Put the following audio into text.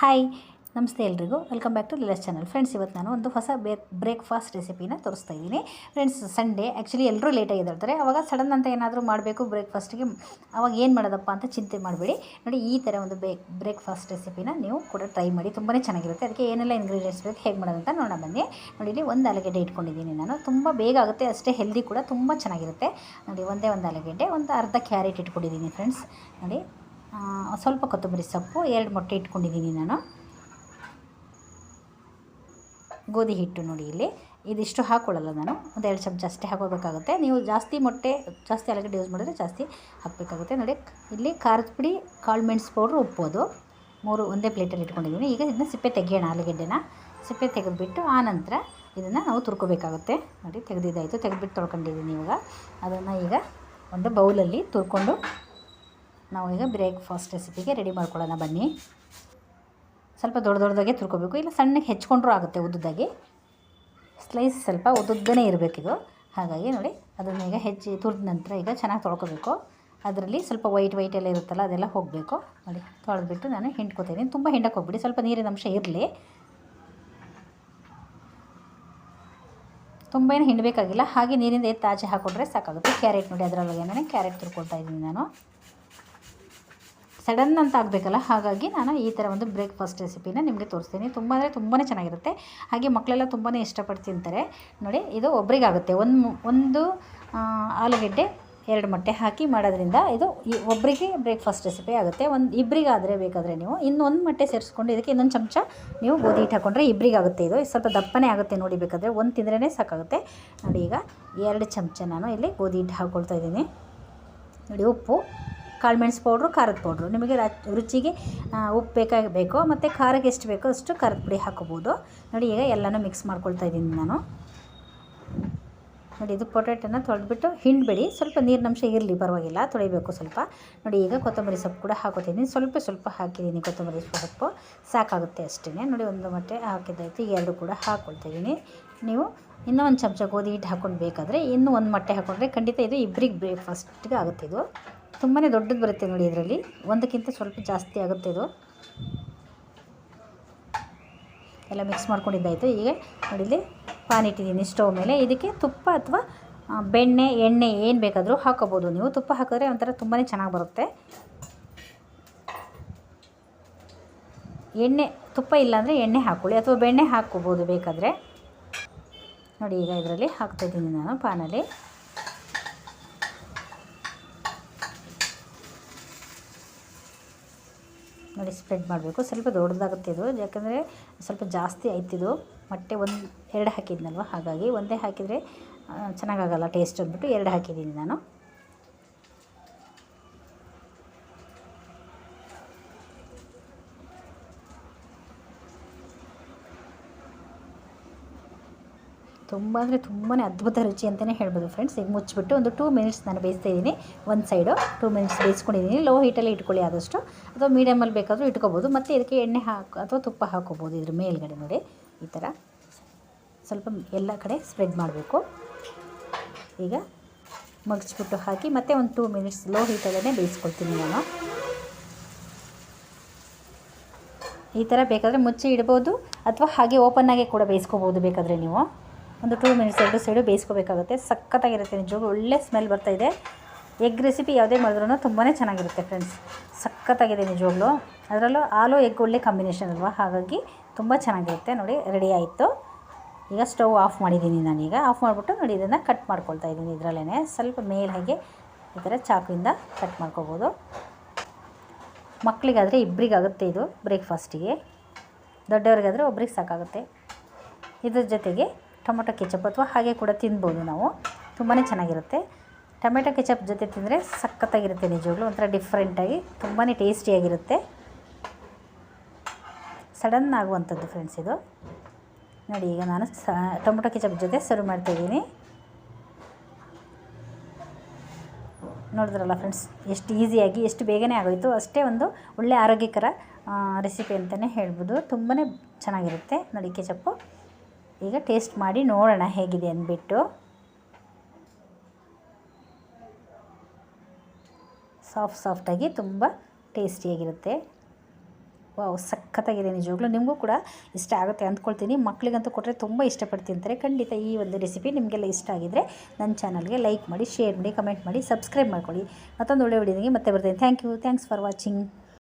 Hi ನಮಸ್ತೆ ಎಲ್ರಿಗೂ. Welcome back to ಲಿಲಸ್ ಚಾನಲ್ ಫ್ರೆಂಡ್ಸ್ ಇವತ್ತು ನಾನು ಒಂದು ಹೊಸ ಬ್ರೇಕ್ಫಾಸ್ಟ್ ರೆಸಿಪಿನ ತೋರಿಸ್ತಾ ಇದ್ದೀನಿ. ಫ್ರೆಂಡ್ಸ್ ಸಂಡೇ ಆ್ಯಕ್ಚುಲಿ ಎಲ್ಲರೂ ಲೇಟಾಗಿ ಎದ್ದಿರ್ತಾರೆ ಅವಾಗ ಸಡನ್ ಅಂತ ಏನಾದರೂ ಮಾಡಬೇಕು ಬ್ರೇಕ್ಫಾಸ್ಟಿಗೆ ಅವಾಗ ಏನು ಮಾಡೋದಪ್ಪ ಅಂತ ಚಿಂತೆ ಮಾಡಬೇಡಿ. ನೋಡಿ, ಈ ಥರ ಒಂದು ಬೇಕ್ ಬ್ರೇಕ್ಫಾಸ್ಟ್ ರೆಸಿಪಿನ ನೀವು ಕೂಡ ಟ್ರೈ ಮಾಡಿ ತುಂಬಾ ಚೆನ್ನಾಗಿರುತ್ತೆ. ಅದಕ್ಕೆ ಏನೆಲ್ಲ ಇಂಗ್ರೀಡಿಯೆಂಟ್ಸ್ ಬೇಕು, ಹೇಗೆ ಮಾಡೋದಂತ ನೋಡೋಣ ಬನ್ನಿ. ನೋಡಿ, ಇಲ್ಲಿ ಒಂದು ಆಲೂಗೆಡ್ಡೆ ಇಟ್ಕೊಂಡಿದ್ದೀನಿ ನಾನು. ತುಂಬ ಬೇಗ ಆಗುತ್ತೆ, ಅಷ್ಟೇ ಹೆಲ್ದಿ ಕೂಡ ತುಂಬ ಚೆನ್ನಾಗಿರುತ್ತೆ. ನೋಡಿ, ಒಂದೇ ಒಂದು ಆಲೂಗೆಡ್ಡೆ, ಒಂದು ಅರ್ಧ ಕ್ಯಾರೆಟ್ ಇಟ್ಕೊಂಡಿದ್ದೀನಿ ಫ್ರೆಂಡ್ಸ್ ನೋಡಿ ಸ್ವಲ್ಪ ಕೊತ್ತಂಬರಿ ಸೊಪ್ಪು, ಎರಡು ಮೊಟ್ಟೆ ಇಟ್ಕೊಂಡಿದ್ದೀನಿ ನಾನು. ಗೋಧಿ ಹಿಟ್ಟು ನೋಡಿ ಇಲ್ಲಿ. ಇದಿಷ್ಟು ಹಾಕ್ಕೊಳ್ಳಲ್ಲ ನಾನು. ಒಂದು ಎರಡು ಚಮಚ ಅಷ್ಟೇ ಹಾಕೋಬೇಕಾಗುತ್ತೆ. ನೀವು ಜಾಸ್ತಿ ಮೊಟ್ಟೆ, ಜಾಸ್ತಿ ಆಲೂಗಡ್ಡೆ ಯೂಸ್ ಮಾಡಿದ್ರೆ ಜಾಸ್ತಿ ಹಾಕಬೇಕಾಗುತ್ತೆ. ನೋಡಿ, ಇಲ್ಲಿ ಖಾರದ ಪುಡಿ, ಕಾಳು ಮೆಣಸು ಪೌಡ್ರು ಉಪ್ಪೋದು ಮೂರು ಒಂದೇ ಪ್ಲೇಟಲ್ಲಿ ಇಟ್ಕೊಂಡಿದ್ದೀನಿ. ಈಗ ಇದನ್ನ ಸಿಪ್ಪೆ ತೆಗೆಯೋಣ ಆಲೂಗೆಡ್ಡೆನ. ಸಿಪ್ಪೆ ತೆಗೆದುಬಿಟ್ಟು ಆ ನಂತರ ಇದನ್ನು ನಾವು ತುರ್ಕೋಬೇಕಾಗುತ್ತೆ. ನೋಡಿ, ತೆಗೆದಿದ್ದಾಯಿತು. ತೆಗೆದುಬಿಟ್ಟು ತೊಳ್ಕೊಂಡಿದ್ದೀನಿ ಇವಾಗ. ಅದನ್ನು ಈಗ ಒಂದು ಬೌಲಲ್ಲಿ ತುರ್ಕೊಂಡು ನಾವು ಈಗ ಬ್ರೇಕ್ಫಾಸ್ಟ್ ರೆಸಿಪಿಗೆ ರೆಡಿ ಮಾಡ್ಕೊಳ್ಳೋಣ, ಬನ್ನಿ. ಸ್ವಲ್ಪ ದೊಡ್ಡ ದೊಡ್ಡದಾಗೆ ತುರ್ಕೋಬೇಕು. ಇಲ್ಲ ಸಣ್ಣಗೆ ಹೆಚ್ಕೊಂಡ್ರೂ ಆಗುತ್ತೆ ಉದ್ದದಾಗಿ ಸ್ಲೈಸ್ ಸ್ವಲ್ಪ ಉದ್ದುದ್ದನೇ ಇರಬೇಕಿದು. ಹಾಗಾಗಿ ನೋಡಿ, ಅದನ್ನು ಈಗ ಹೆಚ್ಚಿ ತುರಿದ ನಂತರ ಈಗ ಚೆನ್ನಾಗಿ ತೊಳ್ಕೋಬೇಕು. ಅದರಲ್ಲಿ ಸ್ವಲ್ಪ ವೈಟ್ ವೈಟ್ ಎಲ್ಲ ಇರುತ್ತಲ್ಲ, ಅದೆಲ್ಲ ಹೋಗಬೇಕು. ನೋಡಿ, ತೊಳೆದ್ಬಿಟ್ಟು ನಾನು ಹಿಂಡ್ಕೊತೀನಿ. ತುಂಬ ಹಿಂಡಕ್ಕೆ ಹೋಗ್ಬಿಡಿ. ಸ್ವಲ್ಪ ನೀರಿನ ಅಂಶ ಇರಲಿ. ತುಂಬ ಏನು ಹಿಂಡಬೇಕಾಗಿಲ್ಲ. ಹಾಗೆ ನೀರಿಂದ ಎತ್ತಾಚೆ ಹಾಕೊಂಡ್ರೆ ಸಾಕಾಗುತ್ತೆ. ಕ್ಯಾರೆಟ್ ನೋಡಿ ಅದರೊಳಗೇನೆ ಕ್ಯಾರೆಟ್ ತುರ್ಕೊಳ್ತಾ ಇದ್ದೀನಿ ನಾನು. ಸಡನ್ ಅಂತ ಆಗಬೇಕಲ್ಲ, ಹಾಗಾಗಿ ನಾನು ಈ ಥರ ಒಂದು ಬ್ರೇಕ್ಫಾಸ್ಟ್ ರೆಸಿಪಿನ ನಿಮಗೆ ತೋರಿಸ್ತೀನಿ. ತುಂಬ ಅಂದರೆ ತುಂಬಾ ಚೆನ್ನಾಗಿರುತ್ತೆ. ಹಾಗೆ ಮಕ್ಕಳೆಲ್ಲ ತುಂಬಾ ಇಷ್ಟಪಟ್ಟು ತಿಂತಾರೆ ನೋಡಿ, ಇದು ಒಬ್ರಿಗಾಗುತ್ತೆ. ಒಂದು ಒಂದು ಆಲೂಗಡ್ಡೆ, ಎರಡು ಮೊಟ್ಟೆ ಹಾಕಿ ಮಾಡೋದ್ರಿಂದ ಇದು ಈ ಒಬ್ಬರಿಗೆ ಬ್ರೇಕ್ಫಾಸ್ಟ್ ರೆಸಿಪಿ ಆಗುತ್ತೆ. ಒಂದು ಇಬ್ಬರಿಗಾದರೆ ಬೇಕಾದರೆ ನೀವು ಇನ್ನೊಂದು ಮೊಟ್ಟೆ ಸೇರಿಸ್ಕೊಂಡು ಇದಕ್ಕೆ ಇನ್ನೊಂದು ಚಮಚ ನೀವು ಗೋಧಿ ಹಿಟ್ಟು ಹಾಕೊಂಡ್ರೆ ಇಬ್ಬರಿಗಾಗುತ್ತೆ ಇದು. ಸ್ವಲ್ಪ ದಪ್ಪನೇ ಆಗುತ್ತೆ ನೋಡಿ ಬೇಕಾದರೆ. ಒಂದು ತಿಂದ್ರೇ ಸಾಕಾಗುತ್ತೆ. ನೋಡಿ ಈಗ ಎರಡು ಚಮಚ ನಾನು ಇಲ್ಲಿ ಗೋಧಿ ಹಿಟ್ಟು ಹಾಕ್ಕೊಳ್ತಾ ಇದ್ದೀನಿ. ನೋಡಿ ಉಪ್ಪು. ಕಾಳು ಮೆಣಸು ಪೌಡ್ರು, ಖಾರದ ಪೌಡ್ರು. ನಿಮಗೆ ರುಚಿಗೆ ಉಪ್ಪು ಬೇಕಾಗಿ ಬೇಕೋ ಮತ್ತು ಖಾರಕ್ಕೆ ಎಷ್ಟು ಬೇಕೋ ಅಷ್ಟು ಖಾರದ ಪುಡಿ ಹಾಕೋಬೋದು. ನೋಡಿ, ಈಗ ಎಲ್ಲನೂ ಮಿಕ್ಸ್ ಮಾಡ್ಕೊಳ್ತಾ ಇದ್ದೀನಿ ನಾನು. ನೋಡಿ, ಇದು ಪೊಟ್ಯಾಟೊನ ತೊಳೆದ್ಬಿಟ್ಟು ಹಿಂಡ್ಬೇಡಿ. ಸ್ವಲ್ಪ ನೀರಿನಂಶ ಇರಲಿ, ಪರವಾಗಿಲ್ಲ, ತೊಳಿಬೇಕು ಸ್ವಲ್ಪ. ನೋಡಿ, ಈಗ ಕೊತ್ತಂಬರಿ ಸೊಪ್ಪು ಕೂಡ ಹಾಕೋತಿದ್ದೀನಿ. ಸ್ವಲ್ಪ ಸ್ವಲ್ಪ ಹಾಕಿದ್ದೀನಿ ಕೊತ್ತಂಬರಿ ಸೊಪ್ಪು. ಸಾಕಾಗುತ್ತೆ ಅಷ್ಟೇ ನೋಡಿ, ಒಂದು ಮೊಟ್ಟೆ ಹಾಕಿದ್ದಾಯ್ತು. ಎರಡು ಕೂಡ ಹಾಕ್ಕೊಳ್ತಾಯಿದ್ದೀನಿ ನೀವು ಇನ್ನೂ ಒಂದು ಚಮಚ ಗೋಧಿ ಹಿಟ್ಟು ಹಾಕ್ಕೊಂಡು ಬೇಕಾದರೆ ಇನ್ನೂ ಒಂದು ಮೊಟ್ಟೆ ಹಾಕ್ಕೊಂಡ್ರೆ ಖಂಡಿತ ಇದು ಇಬ್ಬರಿಗೆ ಬ್ರೇಕ್ಫಾಸ್ಟ್ಗೆ ಆಗುತ್ತೆ ಇದು. ತುಂಬಾ ದೊಡ್ಡದು ಬರುತ್ತೆ ನೋಡಿ ಇದರಲ್ಲಿ. ಒಂದಕ್ಕಿಂತ ಸ್ವಲ್ಪ ಜಾಸ್ತಿ ಆಗುತ್ತೆ ಇದು. ಎಲ್ಲ ಮಿಕ್ಸ್ ಮಾಡ್ಕೊಂಡಿದ್ದಾಯಿತು. ಈಗ ನೋಡಿ ಇಲ್ಲಿ ಪಾನ್ ಇಟ್ಟಿದ್ದೀನಿ ಸ್ಟವ್ ಮೇಲೆ. ಇದಕ್ಕೆ ತುಪ್ಪ ಅಥವಾ ಬೆಣ್ಣೆ, ಎಣ್ಣೆ ಏನು ಬೇಕಾದರೂ ಹಾಕೋಬೋದು ನೀವು. ತುಪ್ಪ ಹಾಕಿದ್ರೆ ಒಂಥರ ತುಂಬಾ ಚೆನ್ನಾಗಿ ಬರುತ್ತೆ. ಎಣ್ಣೆ, ತುಪ್ಪ ಇಲ್ಲಾಂದರೆ ಎಣ್ಣೆ ಹಾಕ್ಕೊಳ್ಳಿ ಅಥವಾ ಬೆಣ್ಣೆ ಹಾಕ್ಕೋಬೋದು ಬೇಕಾದರೆ. ನೋಡಿ ಈಗ ಇದರಲ್ಲಿ ಹಾಕ್ತಾಯಿದ್ದೀನಿ ನಾನು ಪಾನಲ್ಲಿ ನೋಡಿ ಸ್ಪ್ರೆಡ್ ಮಾಡಬೇಕು. ಸ್ವಲ್ಪ ದೊಡ್ಡದಾಗುತ್ತೆ ಇದು. ಯಾಕಂದರೆ ಸ್ವಲ್ಪ ಜಾಸ್ತಿ ಆಯ್ತಿದು. ಮೊಟ್ಟೆ ಒಂದು ಎರಡು ಹಾಕಿದ್ನಲ್ವ? ಹಾಗಾಗಿ ಒಂದೇ ಹಾಕಿದರೆ ಚೆನ್ನಾಗಾಗಲ್ಲ ಟೇಸ್ಟ್ ಅಂದ್ಬಿಟ್ಟು ಎರಡು ಹಾಕಿದ್ದೀನಿ ನಾನು. ತುಂಬ ಅಂದರೆ ತುಂಬಾ ಅದ್ಭುತ ರುಚಿ ಅಂತಲೇ ಹೇಳ್ಬೋದು ಫ್ರೆಂಡ್ಸ್ ಈಗ ಮುಚ್ಚಿಬಿಟ್ಟು ಒಂದು ಟೂ ಮಿನಿಟ್ಸ್ ನಾನು ಬೇಯಿಸ್ತಾ ಇದ್ದೀನಿ. ಒಂದು ಸೈಡು ಟೂ ಮಿನಿಟ್ಸ್ ಬೇಯಿಸ್ಕೊಂಡಿದ್ದೀನಿ. ಲೋ ಹೀಟಲ್ಲಿ ಇಟ್ಕೊಳ್ಳಿ ಆದಷ್ಟು. ಅಥವಾ ಮೀಡಿಯಮಲ್ಲಿ ಬೇಕಾದರೂ ಇಟ್ಕೋಬೋದು. ಮತ್ತು ಇದಕ್ಕೆ ಎಣ್ಣೆ ಹಾಕಿ ಅಥವಾ ತುಪ್ಪ ಹಾಕೋಬೋದು ಇದ್ರ ಮೇಲ್ಗಡೆ ನೋಡಿ. ಈ ಥರ ಸ್ವಲ್ಪ ಎಲ್ಲ ಕಡೆ ಸ್ಪ್ರೆಡ್ ಮಾಡಬೇಕು. ಈಗ ಮಗಚ್ಬಿಟ್ಟು ಹಾಕಿ ಮತ್ತೆ ಒಂದು ಟೂ ಮಿನಿಟ್ಸ್ ಲೋ ಹೀಟಲ್ಲೇ ಬೇಯಿಸ್ಕೊಳ್ತೀನಿ ನಾನು. ಈ ಥರ ಬೇಕಾದರೆ ಮುಚ್ಚಿ ಇಡ್ಬೋದು. ಅಥವಾ ಹಾಗೆ ಓಪನ್ನಾಗೆ ಕೂಡ ಬೇಯಿಸ್ಕೋಬೋದು ಬೇಕಾದರೆ ನೀವು. ಒಂದು ಟೂ ಮಿನಿಟ್ಸ್ ಎರಡು ಸೈಡು ಬೇಯಿಸ್ಕೋಬೇಕಾಗುತ್ತೆ. ಸಖತ್ತಾಗಿರುತ್ತೆ ನಿಜವಾಗ್ಲೂ. ಒಳ್ಳೆ ಸ್ಮೆಲ್ ಬರ್ತಾಯಿದೆ ಎಗ್ ರೆಸಿಪಿ ಯಾವುದೇ ಮಾಡಿದ್ರೂ ತುಂಬಾ ಚೆನ್ನಾಗಿರುತ್ತೆ ಫ್ರೆಂಡ್ಸ್ ಸಖತ್ತಾಗಿದೆ ನಿಜವಾಗ್ಲೂ. ಅದರಲ್ಲೂ ಹಾಲು ಎಗ್ ಒಳ್ಳೆ ಕಾಂಬಿನೇಷನ್ ಅಲ್ವಾ? ಹಾಗಾಗಿ ತುಂಬ ಚೆನ್ನಾಗಿರುತ್ತೆ. ನೋಡಿ ರೆಡಿ ಆಯಿತು. ಈಗ ಸ್ಟವ್ ಆಫ್ ಮಾಡಿದ್ದೀನಿ ನಾನೀಗ. ಆಫ್ ಮಾಡಿಬಿಟ್ಟು ನೋಡಿ, ಇದನ್ನು ಕಟ್ ಮಾಡ್ಕೊಳ್ತಾ ಇದ್ದೀನಿ ಇದರಲ್ಲೇ ಸ್ವಲ್ಪ ಮೇಲೆ ಹಾಗೆ ಈ ಥರ ಚಾಕುವಿಂದ ಕಟ್ ಮಾಡ್ಕೋಬೋದು. ಮಕ್ಕಳಿಗಾದರೆ ಇಬ್ಬರಿಗಾಗುತ್ತೆ ಇದು ಬ್ರೇಕ್ಫಾಸ್ಟಿಗೆ ದೊಡ್ಡವ್ರಿಗಾದರೆ ಒಬ್ರಿಗೆ ಸಾಕಾಗುತ್ತೆ. ಇದ್ರ ಜೊತೆಗೆ ಟೊಮೊಟೊ ಕೆಚಪ್ ಅಥವಾ ಹಾಗೆ ಕೂಡ ತಿನ್ಬೋದು ನಾವು. ತುಂಬಾ ಚೆನ್ನಾಗಿರುತ್ತೆ. ಟೊಮೆಟೊ ಕೆಚಪ್ ಜೊತೆ ತಿಂದರೆ ಸಖತ್ತಾಗಿರುತ್ತೆ ನಿಜವಾಗ್ಲೂ. ಒಂಥರ ಡಿಫ್ರೆಂಟಾಗಿ ತುಂಬಾ ಟೇಸ್ಟಿಯಾಗಿರುತ್ತೆ. ಸಡನ್ ಆಗುವಂಥದ್ದು ಫ್ರೆಂಡ್ಸ್ ಇದು. ನೋಡಿ, ಈಗ ನಾನು ಸ, ಟೊಮೊಟೊ ಕೆಚಪ್ ಜೊತೆ ಸರ್ವ್ ಮಾಡ್ತಾಯಿದ್ದೀನಿ ನೋಡಿದ್ರಲ್ಲ ಫ್ರೆಂಡ್ಸ್ ಎಷ್ಟು ಈಸಿಯಾಗಿ ಎಷ್ಟು ಬೇಗನೆ ಆಗೋಯಿತು. ಅಷ್ಟೇ ಒಂದು ಒಳ್ಳೆ ಆರೋಗ್ಯಕರ ರೆಸಿಪಿ ಅಂತಲೇ ಹೇಳ್ಬೋದು. ತುಂಬಾ ಚೆನ್ನಾಗಿರುತ್ತೆ. ನೋಡಿ, ಕೆಚಪ್ಪು. ಈಗ ಟೇಸ್ಟ್ ಮಾಡಿ ನೋಡೋಣ ಹೇಗಿದೆ ಅಂದ್ಬಿಟ್ಟು. ಸಾಫ್ಟ್ ಸಾಫ್ಟಾಗಿ ತುಂಬ ಟೇಸ್ಟಿಯಾಗಿರುತ್ತೆ ವಾವ್ ಸಖತ್ತಾಗಿದೆ ನಿಜವಾಗ್ಲೂ. ನಿಮಗೂ ಕೂಡ ಇಷ್ಟ ಆಗುತ್ತೆ ಅಂದ್ಕೊಳ್ತೀನಿ. ಮಕ್ಕಳಿಗಂತೂ ಕೊಟ್ಟರೆ ತುಂಬ ಇಷ್ಟಪಟ್ಟು ತಿಂತಾರೆ ಖಂಡಿತ ಈ ಒಂದು ರೆಸಿಪಿ ನಿಮಗೆಲ್ಲ ಇಷ್ಟ ಆಗಿದ್ದರೆ ನನ್ನ ಚಾನಲ್ಗೆ ಲೈಕ್ ಮಾಡಿ ಶೇರ್ ಮಾಡಿ ಕಮೆಂಟ್ ಮಾಡಿ ಸಬ್ಸ್ಕ್ರೈಬ್ ಮಾಡ್ಕೊಳ್ಳಿ. ಮತ್ತೊಂದು ಒಳ್ಳೆ ವಿಡಿಯೋನಿಗೆ ಮತ್ತೆ ಬರ್ತೀನಿ. Thank you thanks for watching